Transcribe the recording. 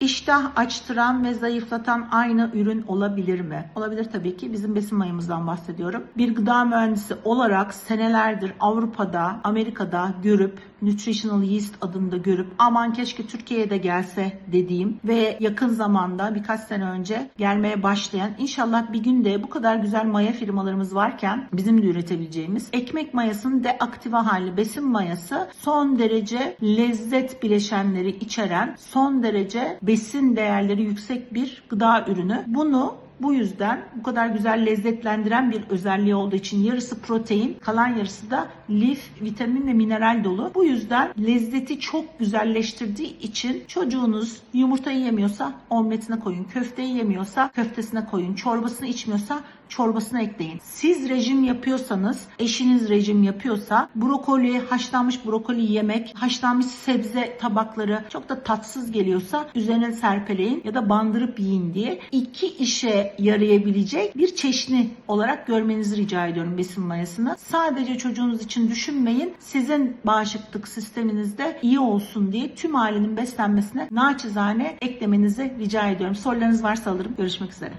İştah açtıran ve zayıflatan aynı ürün olabilir mi? Olabilir tabii ki. Bizim besin mayamızdan bahsediyorum. Bir gıda mühendisi olarak senelerdir Avrupa'da, Amerika'da görüp Nutritional Yeast adında görüp aman keşke Türkiye'ye de gelse dediğim ve yakın zamanda birkaç sene önce gelmeye başlayan inşallah bir günde bu kadar güzel maya firmalarımız varken bizim de üretebileceğimiz ekmek mayasının deaktive hali besin mayası son derece lezzet bileşenleri içeren son derece besin değerleri yüksek bir gıda ürünü. Bunu bu yüzden bu kadar güzel lezzetlendiren bir özelliği olduğu için yarısı protein, kalan yarısı da lif, vitamin ve mineral dolu. Bu yüzden lezzeti çok güzelleştirdiği için çocuğunuz yumurtayı yemiyorsa omletine koyun, köfteyi yemiyorsa köftesine koyun, çorbasını içmiyorsa çorbasına ekleyin. Siz rejim yapıyorsanız, eşiniz rejim yapıyorsa brokoli, haşlanmış brokoli yemek, haşlanmış sebze tabakları çok da tatsız geliyorsa üzerine serpeleyin ya da bandırıp yiyin diye iki işe yarayabilecek bir çeşni olarak görmenizi rica ediyorum besin mayasını. Sadece çocuğunuz için düşünmeyin. Sizin bağışıklık sisteminizde iyi olsun diye tüm ailenin beslenmesine naçizane eklemenizi rica ediyorum. Sorularınız varsa alırım. Görüşmek üzere.